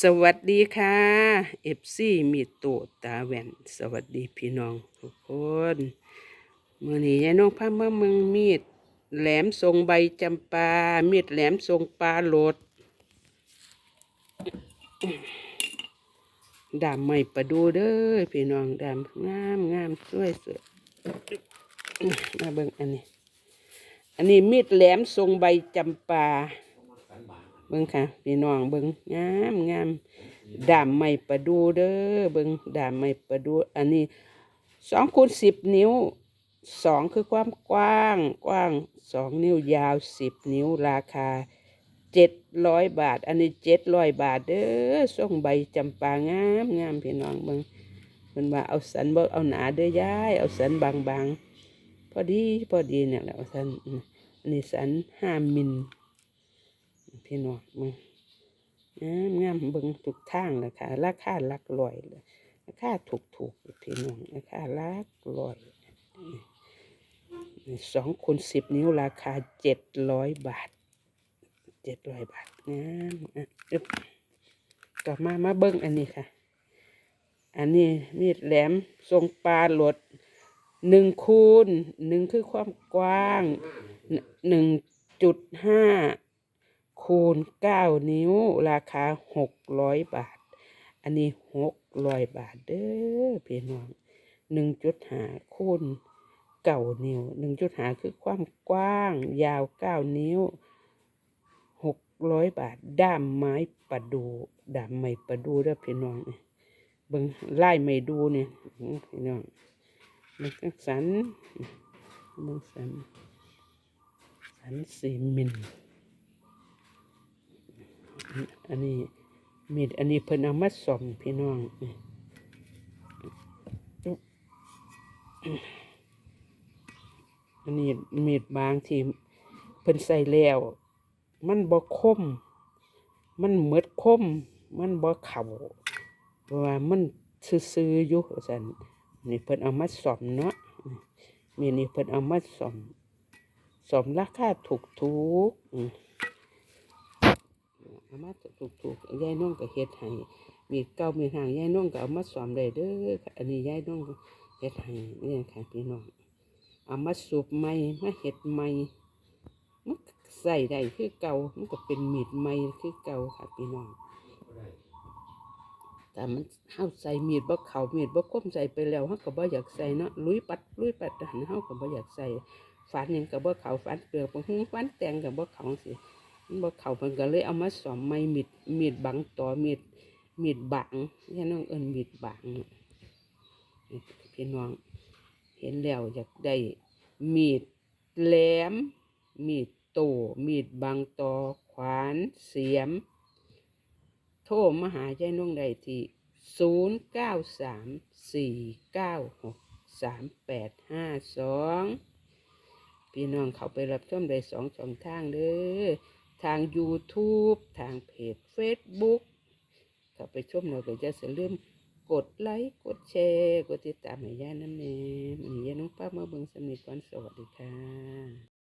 สวัสดีค่ะเอฟซีมีโตตาแหวนสวัสดีพี่น้องทุกคนเมื่อนี้ยายน้องพามาเมืองมีด แหลมทรงใบจำปา มีดแหลมทรงปลาโหลดดามไม่ประดูเด้อพี่น้องดามงามงามสวยสวยมาเบิ่งอันนี้ อันนี้มีดแหลมทรงใบจำปา เบิ่งค่ะพี่น้องเบิ่งงามงามดามไม้ประดูเด้อเบิ่งดามไม้ประดู อันนี้สองคูณสิบนิ้วสองคือความกว้างกว้างสองนิ้วยาวสิบนิ้วราคาเจ็ดร้อยบาท อันนี้เจ็ดร้อยบาทเด้อส่งใบจำปางามงามพี่น้องเบิ่งเพิ่นว่าเอาสันบ่เอาหนาเด้อยายเอาสันบางๆพอดีพอดีเนี่ยแหละเอาสันอันนี้สันห้ามิล พี่น้องมึงงามงามเบิ่งทุกทางเลยค่ะราคาหลักร้อยเลยราคาถูกถูกพี่น้องราคาหลักร้อยสองคูณสิบนิ้วราคาเจ็ดร้อยบาทเจ็ดร้อยบาทงามอะอึ๊บต่อมามาเบิ่งอันนี้ค่ะ อันนี้มีดแหลมทรงปลาหลดหนึ่งคูณหนึ่งคือความกว้างหนึ่งจุดห้า คูณเก้านิ้ว ราคาหกร้อยบาท อันนี้หกร้อยบาทเด้อพี่น้องหนึ่งจุดหาคูณเก้านิ้วหนึ่งจุดหาคือความกว้าง ยาวเก้านิ้วหกร้อยบาท ด้ามไม้ประดูด้ามไม้ประดูเด้อพี่น้องเบิ่งไล่ไม่ดูเนี่ยพี่น้องมันสันมันสันสันสีมิล อันนี้มีดอันนี้เพิ่นเอามาส่อมพี่น้องนี่อันนี้มีดบางที่เพิ่นใส่แล้ว มันบ่คม มันเหมือดคม มันบ่เข่าเพราะว่ามันซื่อๆอยู่ซั่นนี่เพิ่นเอามาส่อมเนาะมีนี่เพิ่นเอามาส่อมส่อมราคาถูกๆอื เอามาถูกถูกๆยายน้องก็เฮ็ดให้มีเก้ามีหางยายน้องก็เอามาสอมได้เด้ออันนี้ยายน้องเฮ็ดให้นี่ค่ะพี่น้องเอามาสูบใหม่มาเฮ็ดใหม่มันใส่ได้คือเก่ามันก็เป็นมีดใหม่คือเก่าค่ะพี่น้องแต่มันเฮาใส่มีดบ่เข้ามีดบ่คมใส่ไปแล้วเฮาก็บ่อยากใส่เนาะลุยปัดลุยปัดหันเฮาก็บ่อยากใส่ฟันหยังก็บ่เข้าฟันเปลือกบ่ฮู้ฟันแตงก็บ่เข้าสิ มันบ่เขาเพิ่นก็เลยเอามาสอมไม้มีดมีดบังต่อมีดมีดบังนี่น้องเอิ้นมีดบังพี่น้องเห็นแล้วอยากได้มีดแหลม มีดโตมีดบังต่อขวานเสียม โทรมาหายายน้องได้ที่ศูนย์เก้าสามสี่เก้าหกสามแปดห้าสองพี่น้องเขาไปรับชมได้สองช่องทางเด้อ ทาง YouTube ทางเพจ Facebook ก็ไปชมเราก็จะอย่าลืมกดไลค์ กดแชร์ กดติดตามให้ย่าน้ำเนมอันนี้ย่าน้องป้ามาเบิ่งสำนิทก่อนสวัสดีค่ะ